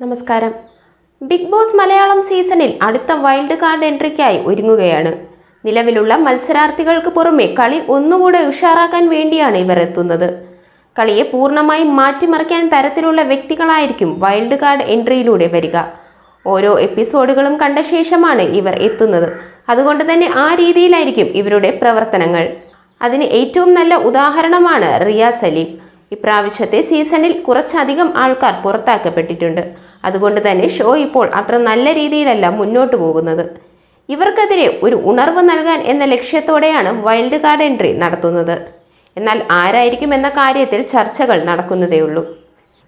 നമസ്കാരം. Big boss Malayalam സീസണിൽ അടുത്ത വൈൽഡ് കാർഡ് എൻട്രിക്കായി ഒരുങ്ങുകയാണ്. നിലവിലുള്ള മത്സരാർത്ഥികൾക്ക് പുറമെ കളി ഒന്നുകൂടെ ഉഷാറാക്കാൻ വേണ്ടിയാണ് ഇവർ എത്തുന്നത്. കളിയെ പൂർണമായും മാറ്റിമറിക്കാൻ തരത്തിലുള്ള വ്യക്തികളായിരിക്കും വൈൽഡ് കാർഡ് എൻട്രിയിലൂടെ വരിക. ഓരോ എപ്പിസോഡുകളും കണ്ട ശേഷമാണ് ഇവർ എത്തുന്നത്. അതുകൊണ്ട് തന്നെ ആ രീതിയിലായിരിക്കും ഇവരുടെ പ്രവർത്തനങ്ങൾ. അതിന് ഏറ്റവും നല്ല ഉദാഹരണമാണ് റിയ സലീം. ഇപ്രാവശ്യത്തെ സീസണിൽ കുറച്ചധികം ആൾക്കാർ പുറത്താക്കപ്പെട്ടിട്ടുണ്ട്. അതുകൊണ്ട് തന്നെ ഷോ ഇപ്പോൾ അത്ര നല്ല രീതിയിലല്ല മുന്നോട്ട് പോകുന്നത്. ഇവർക്കെതിരെ ഒരു ഉണർവ് നൽകാൻ എന്ന ലക്ഷ്യത്തോടെയാണ് വൈൽഡ് കാർഡ് എൻട്രി നടത്തുന്നത്. എന്നാൽ ആരായിരിക്കും എന്ന കാര്യത്തിൽ ചർച്ചകൾ നടക്കുന്നതേയുള്ളൂ.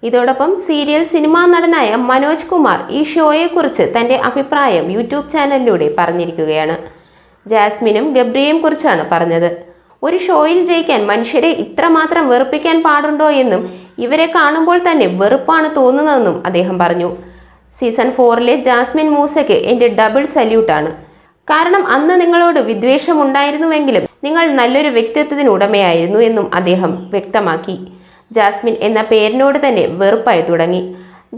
ഇതോടൊപ്പം സീരിയൽ സിനിമാ നടനായ മനോജ് കുമാർ ഈ ഷോയെക്കുറിച്ച് തന്റെ അഭിപ്രായം യൂട്യൂബ് ചാനലിലൂടെ പറഞ്ഞിരിക്കുകയാണ്. ജാസ്മിനും ഗബ്രിയെയും കുറിച്ചാണ് പറഞ്ഞത്. ഒരു ഷോയിൽ ജയിക്കാൻ മനുഷ്യരെ ഇത്രമാത്രം വെറുപ്പിക്കാൻ പാടുണ്ടോ എന്നും ഇവരെ കാണുമ്പോൾ തന്നെ വെറുപ്പാണ് തോന്നുന്നതെന്നും അദ്ദേഹം പറഞ്ഞു. സീസൺ ഫോറിലെ ജാസ്മിൻ മൂസയ്ക്ക് എന്റെ ഡബിൾ സല്യൂട്ടാണ്. കാരണം അന്ന് നിങ്ങളോട് വിദ്വേഷമുണ്ടായിരുന്നുവെങ്കിലും നിങ്ങൾ നല്ലൊരു വ്യക്തിത്വത്തിന് ഉടമയായിരുന്നു എന്നും അദ്ദേഹം വ്യക്തമാക്കി. ജാസ്മിൻ എന്ന പേരിനോട് തന്നെ വെറുപ്പായി തുടങ്ങി.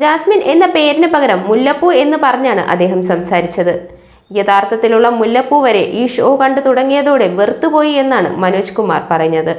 ജാസ്മിൻ എന്ന പേരിന് പകരം മുല്ലപ്പൂ എന്ന് പറഞ്ഞാണ് അദ്ദേഹം സംസാരിച്ചത്. യഥാർത്ഥത്തിലുള്ള മുല്ലപ്പൂ വരെ ഈ ഷോ കണ്ടു തുടങ്ങിയതോടെ വെറുത്തുപോയി എന്നാണ് മനോജ് കുമാർ പറഞ്ഞത്